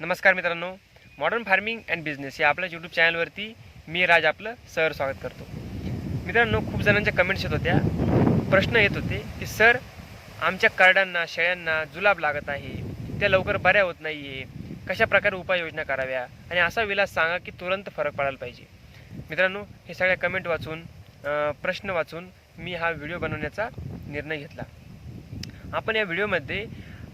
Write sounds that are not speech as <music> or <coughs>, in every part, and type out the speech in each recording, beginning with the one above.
नमस्कार मित्रांनो. Modern farming and business या आपल्या यूट्यूब चॅनलवरती मी राज आपलं सर स्वागत करतो. मित्रांनो खूप जणांच्या कमेंट्स येत होत्या. प्रश्न येत होते की सर आमच्या कार्डांना शेळ्यांना जुलाब लागत आहे. त्या लवकर बऱ्या होत नाही आहे कशा प्रकारे उपाययोजना कराव्या? आणि असा विलास सांगा की तुरंत फरक पडायला पाहिजे. मित्रांनो हे सगळ्या कमेंट वाचून प्रश्न वाचून मी हा व्हिडिओ बनवण्याचा निर्णय घेतला. आपण या व्हिडिओमध्ये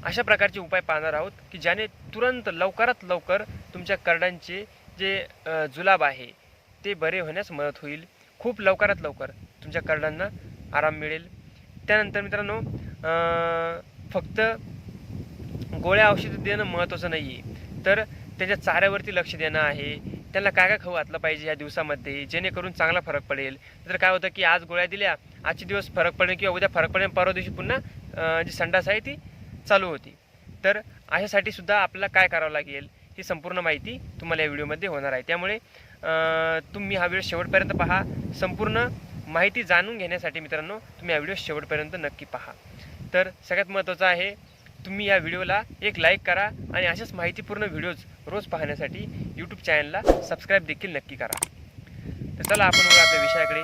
अशा प्रकारचे उपाय पाहणार आहोत की ज्याने तुरंत लवकरात लवकर तुमच्या करड्यांचे जे जुलाब आहे ते बरे होण्यास मदत होईल. खूप लवकरात लवकर तुमच्या करड्यांना आराम मिळेल. त्यानंतर मित्रांनो फक्त गोळ्या औषधं देणं महत्त्वाचं नाही आहे तर त्याच्या चाऱ्यावरती लक्ष देणं आहे. त्यांना काय काय खाऊ घातलं पाहिजे या दिवसामध्ये जेणेकरून चांगला फरक पडेल. तर काय होतं की आज गोळ्या दिल्या आजचे दिवस फरक पडेल किंवा उद्या फरक पडेल परवा दिवशी पुन्हा जी संडास आहे ती चालू होती. तर अशासाठी सुद्धा आपल्याला काय करावं लागेल ही संपूर्ण माहिती तुम्हाला या व्हिडिओमध्ये होणार आहे. त्यामुळे तुम्ही हा व्हिडिओ शेवटपर्यंत पहा. संपूर्ण माहिती जाणून घेण्यासाठी मित्रांनो तुम्ही हा व्हिडिओ शेवटपर्यंत नक्की पहा. तर सगळ्यात महत्त्वाचं आहे तुम्ही या व्हिडिओला एक लाईक करा आणि अशाच माहितीपूर्ण व्हिडिओज रोज पाहण्यासाठी यूट्यूब चॅनलला सबस्क्राईब देखील नक्की करा. तर चला आपण बघा आपल्या विषयाकडे.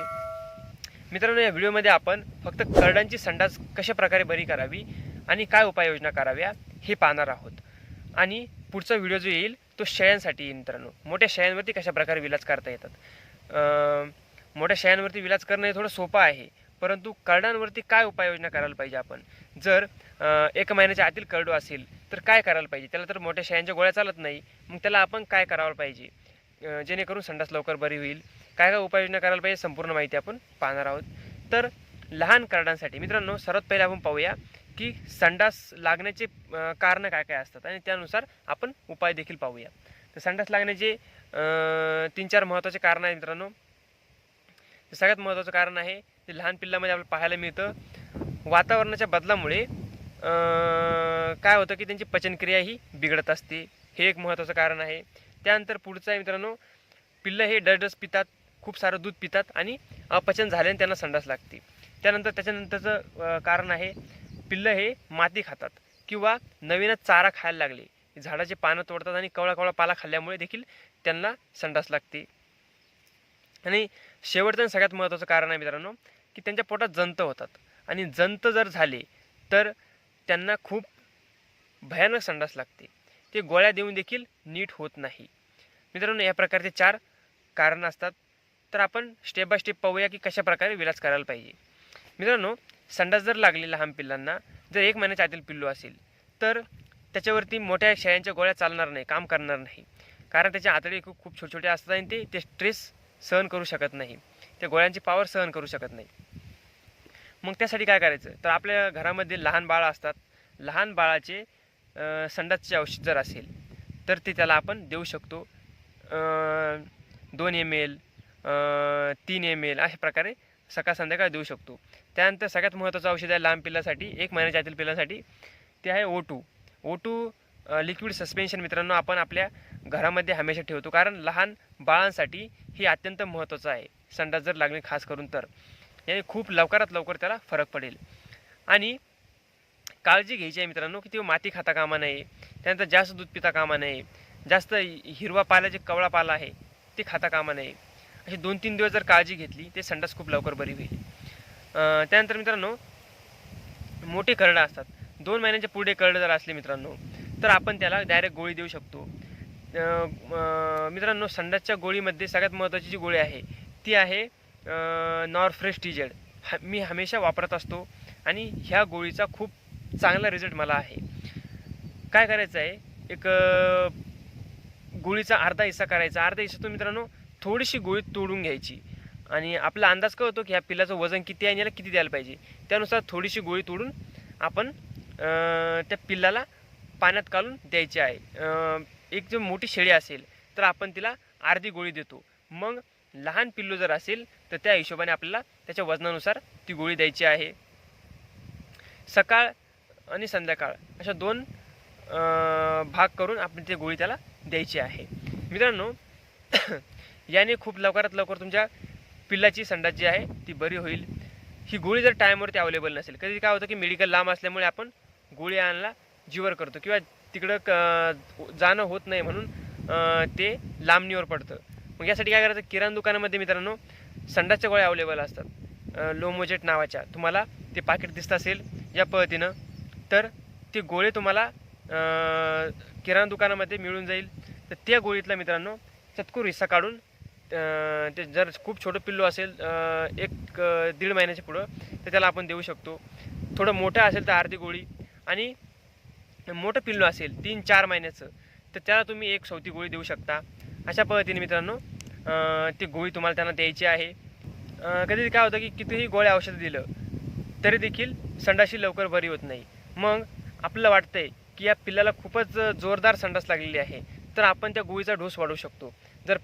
मित्रांनो या व्हिडिओमध्ये आपण फक्त करडांची संडास कशा प्रकारे बरी करावी आणि काय उपाययोजना कराव्या हे पाहणार आहोत. आणि पुढचा व्हिडिओ जो येईल तो शेळ्यांसाठी येईल मित्रांनो. मोठ्या शेळ्यांवरती कशाप्रकारे विलाज करता येतात? मोठ्या शेळ्यांवरती विलाज करणं हे थोडं सोपं आहे परंतु करडांवरती काय उपाययोजना करायला पाहिजे आपण? जर एक महिन्याच्या आतील करडू असेल तर काय करायला पाहिजे? त्याला तर मोठ्या शेळ्यांच्या गोळ्या चालत नाही मग त्याला आपण काय करावं पाहिजे? जेणेकरून संडास लवकर बरी होईल. काय काय उपाययोजना करायला पाहिजे संपूर्ण माहिती आपण पाहणार आहोत. तर लहान कार्डांसाठी मित्रांनो सर्वात पहिले आपण पाहूया की संडास लागण्याचे कारणं काय काय असतात? आणि त्यानुसार आपण उपाय देखील पाहूया. तर संडास लागण्याचे तीन चार महत्त्वाचे कारण आहे मित्रांनो. सगळ्यात महत्त्वाचं कारण आहे ते लहान पिल्लामध्ये आपल्याला पाहायला मिळतं. वातावरणाच्या बदलामुळे काय होतं की त्यांची पचनक्रिया ही बिघडत असते. हे एक महत्त्वाचं कारण आहे. त्यानंतर पुढचं आहे मित्रांनो पिल्लं हे डडस पितात खूप सारं दूध पितात आणि अपचन झाल्याने त्यांना संडास लागते. त्यानंतर त्याच्यानंतरचं कारण आहे पिल्लं हे माती खातात किंवा नवीनच चारा खायला लागले. झाडाचे पानं तोडतात आणि कवळा कवळा पाला खाल्ल्यामुळे देखील त्यांना संडास लागते. आणि शेवटचं आणि सगळ्यात महत्त्वाचं कारण आहे मित्रांनो की त्यांच्या पोटात जंत होतात. आणि जंत जर झाले तर त्यांना खूप भयानक संडास लागते. ते गोळ्या देऊन देखील नीट होत नाही. मित्रांनो या प्रकारचे चार कारणं असतात. तर आपण स्टेप बाय स्टेप पाहूया की कशा प्रकारे विलाज करायला पाहिजे. मित्रांनो संडास जर लागलेला लहान पिल्लांना जर एक महिन्याच्या आतील पिल्लू असेल तर त्याच्यावरती मोठ्या शेळ्यांच्या गोळ्या चालणार नाही काम करणार नाही. कारण त्याच्या आतडे खूप खूप छोटे छोटे असतात आणि ते ते स्ट्रेस सहन करू शकत नाही. त्या गोळ्यांची पॉवर सहन करू शकत नाही. मग त्यासाठी काय करायचं? तर आपल्या घरामध्ये लहान बाळ असतात. लहान बाळाचे संडासचे औषध जर असेल तर ते त्याला आपण देऊ शकतो. दोन एम एल तीन एम एल अशा प्रकारे सकाळ संध्याकाळ देऊ शकतो. त्यानंतर सगळ्यात महत्त्वाचं औषध आहे लहान पिल्लासाठी एक महिन्याच्या आतील पिल्लासाठी. ते आहे O two O two liquid suspension मित्रांनो आपण आपल्या घरामध्ये हमेशा ठेवतो. कारण लहान बाळांसाठी हे अत्यंत महत्त्वाचं आहे. संडास जर लागणे खास करून तर. याने खूप लवकरात लवकर त्याला फरक पडेल. आणि काळजी घ्यायची आहे मित्रांनो की ते माती खाता कामा नये. त्यानंतर जास्त दूध पिता कामा नये. जास्त हिरवा पाला जे कवळा पाला आहे ते खाता कामा नये. असे दोन तीन दिवस जर काळजी घेतली ते संडास खूप लवकर बरी होईल. त्यानंतर मित्रांनो मोठे करडं असतात. दोन महिन्यांच्या पुढे करडं जर असले मित्रांनो तर आपण त्याला डायरेक्ट गोळी देऊ शकतो. मित्रांनो संडासच्या गोळीमध्ये सगळ्यात महत्त्वाची जी गोळी आहे ती आहे नॉरफ्रेस्टिजेड ह मी हमेशा वापरत असतो आणि ह्या गोळीचा खूप चांगला रिझल्ट मला आहे. काय करायचं आहे? एक गोळीचा अर्धा हिस्सा करायचा. अर्धा हिस्सा तो मित्रांनो थोडीशी गोळी तोडून घ्यायची. आणि आपला अंदाज कळतो की ह्या पिल्लाचं वजन किती आहे आणि याला किती द्यायला पाहिजे? त्यानुसार थोडीशी गोळी तोडून आपण त्या पिल्लाला पाण्यात घालून द्यायची आहे. एक जर मोठी शेळी असेल तर आपण तिला अर्धी गोळी देतो. मग लहान पिल्लू जर असेल तर त्या हिशोबाने आपल्याला त्याच्या वजनानुसार ती गोळी द्यायची आहे. सकाळ आणि संध्याकाळ अशा दोन भाग करून आपण ती गोळी त्याला द्यायची आहे. मित्रांनो <coughs> याने खूप लवकरात लवकर तुमच्या पिल्लाची संडास जी आहे ती बरी होईल. ही गोळी जर टाईमवरती अवेलेबल नसेल कधी काय होतं की मेडिकल लांब असल्यामुळे आपण गोळी आणायला जीवर करतो किंवा तिकडं क जाणं होत नाही म्हणून ते लांबणीवर पडतं. मग यासाठी काय करायचं? किराणा दुकानामध्ये मित्रांनो संडासच्या गोळ्या अवेलेबल असतात. लोमोजेट नावाच्या. तुम्हाला ते पाकिट दिसत असेल या पद्धतीनं तर ते गोळे तुम्हाला किराणा दुकानामध्ये मिळून जाईल. तर त्या गोळीतला मित्रांनो चतकूर हिस्सा काढून ते जर खूप छोटं पिल्लू असेल एक दीड महिन्याच्या पुढं तर त्याला आपण देऊ शकतो. थोडं मोठं असेल तर अर्धी गोळी आणि मोठं पिल्लू असेल तीन चार महिन्याचं तर त्याला तुम्ही एक सौती गोळी देऊ शकता. अशा पद्धतीने मित्रांनो ती गोळी तुम्हाला त्यांना द्यायची आहे. कधी काय होतं की कितीही गोळ्या औषधं दिलं तरी देखील संडाशी लवकर बरी होत नाही. मग आपल्याला वाटतंय की या पिल्लाला खूपच जोरदार संडास लागलेली आहे तर आपण त्या गोळीचा डोस वाढवू शकतो. जर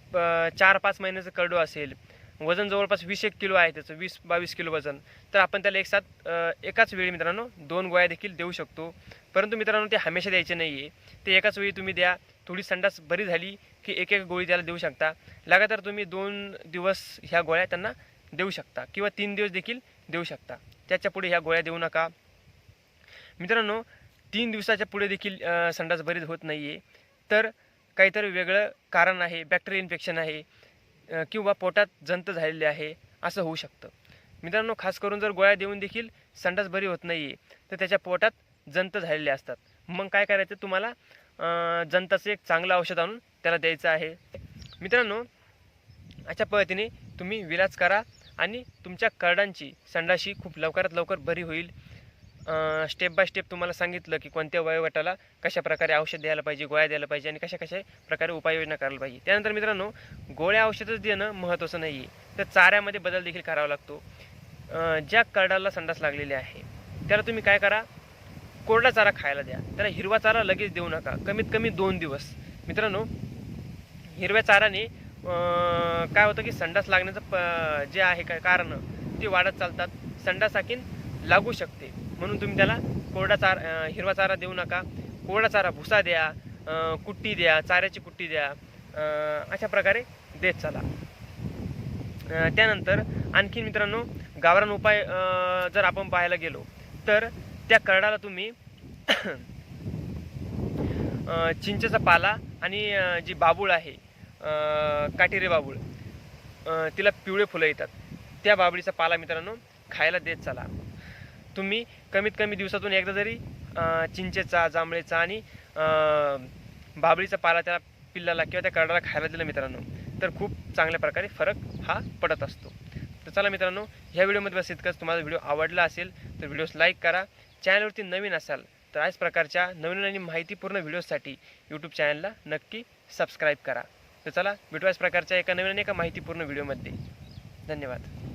चार पाच महिन्याचं करडू असेल वजन जवळपास वीस एक किलो आहे त्याचं वीस बावीस किलो वजन तर आपण त्याला एक साथ एकाच वेळी मित्रांनो दोन गोळ्या देखील देऊ शकतो. परंतु मित्रांनो ते हमेशा द्यायचे नाही आहे ते एकाच वेळी तुम्ही द्या थोडी संडास बरी झाली की एक एक गोळी त्याला देऊ शकता. लगातार तुम्ही दोन दिवस ह्या गोळ्या त्यांना देऊ शकता किंवा तीन दिवस देखील देऊ शकता. त्याच्या पुढे ह्या गोळ्या देऊ नका. मित्रांनो तीन दिवसाच्या पुढे देखील संडास बरीच होत नाही आहे तर काहीतरी वेगळं कारण आहे बॅक्टेरिया इन्फेक्शन आहे किंवा पोटात जंत झालेले आहे असं होऊ शकतं. मित्रांनो खास करून जर गोळ्या देऊन देखील संडास बरी होत नाही आहे तर त्याच्या पोटात जंत झालेले असतात. मग काय करायचं? तुम्हाला जंताचं एक चांगलं औषध आणून त्याला द्यायचं आहे. मित्रांनो अशा पद्धतीने तुम्ही विलाज करा आणि तुमच्या करडांची संडाशी खूप लवकरात लवकर बरी होईल. स्टेप बाय स्टेप तुम्हाला सांगितलं की कोणत्या वयोगटाला कशा प्रकारे औषध द्यायला पाहिजे गोळ्या द्यायला पाहिजे आणि कशा कशा प्रकारे उपाययोजना करायला पाहिजे. त्यानंतर मित्रांनो गोळ्या औषधच देणं महत्त्वाचं नाही आहे तर चाऱ्यामध्ये बदल देखील करावा लागतो. ज्या करडाला संडास लागलेली आहे त्याला तुम्ही काय करा? कोरडा चारा खायला द्या. त्याला हिरवा चारा लगेच देऊ नका. कमीत कमी दोन दिवस. मित्रांनो हिरव्या चाराने काय होतं की संडास लागण्याचं प जे आहे काय कारण ते वाढत चालतात. संडास आखीन लागू शकते. म्हणून तुम्ही त्याला कोरडा चार हिरवा चारा देऊ नका. कोरडा चारा भुसा द्या कुट्टी द्या चाऱ्याची कुट्टी द्या अशा प्रकारे देत चला. त्यानंतर आणखीन मित्रांनो गावरान उपाय जर आपण पाहायला गेलो तर त्या करडाला तुम्ही चिंचेचा पाला आणि जी बाबूळ आहे काटेरे काटेरी बाबूळ तिला पिवळे फुलं येतात. त्या बाबळीचा पाला मित्रांनो खायला देत चला. तुम्ही कमीत कमी दिवसातून एकदा जरी चिंचेचा जांभळेचा आणि बाबळीचा पाला त्या पिल्लाला किंवा त्या करडाला खायला दिलं मित्रांनो तर खूप चांगल्या प्रकारे फरक हा पडत असतो. तर चला मित्रांनो ह्या व्हिडिओमध्ये बस इतकंच. तुम्हाला व्हिडिओ आवडला असेल तर व्हिडिओज लाईक करा. चॅनलवरती नवीन असाल तर याच प्रकारच्या नवीन आणि माहितीपूर्ण व्हिडिओसाठी यूट्यूब चॅनलला नक्की सबस्क्राईब करा. तर चला भेटू याच प्रकारच्या एका नवीन आणि एका माहितीपूर्ण व्हिडिओमध्ये. धन्यवाद.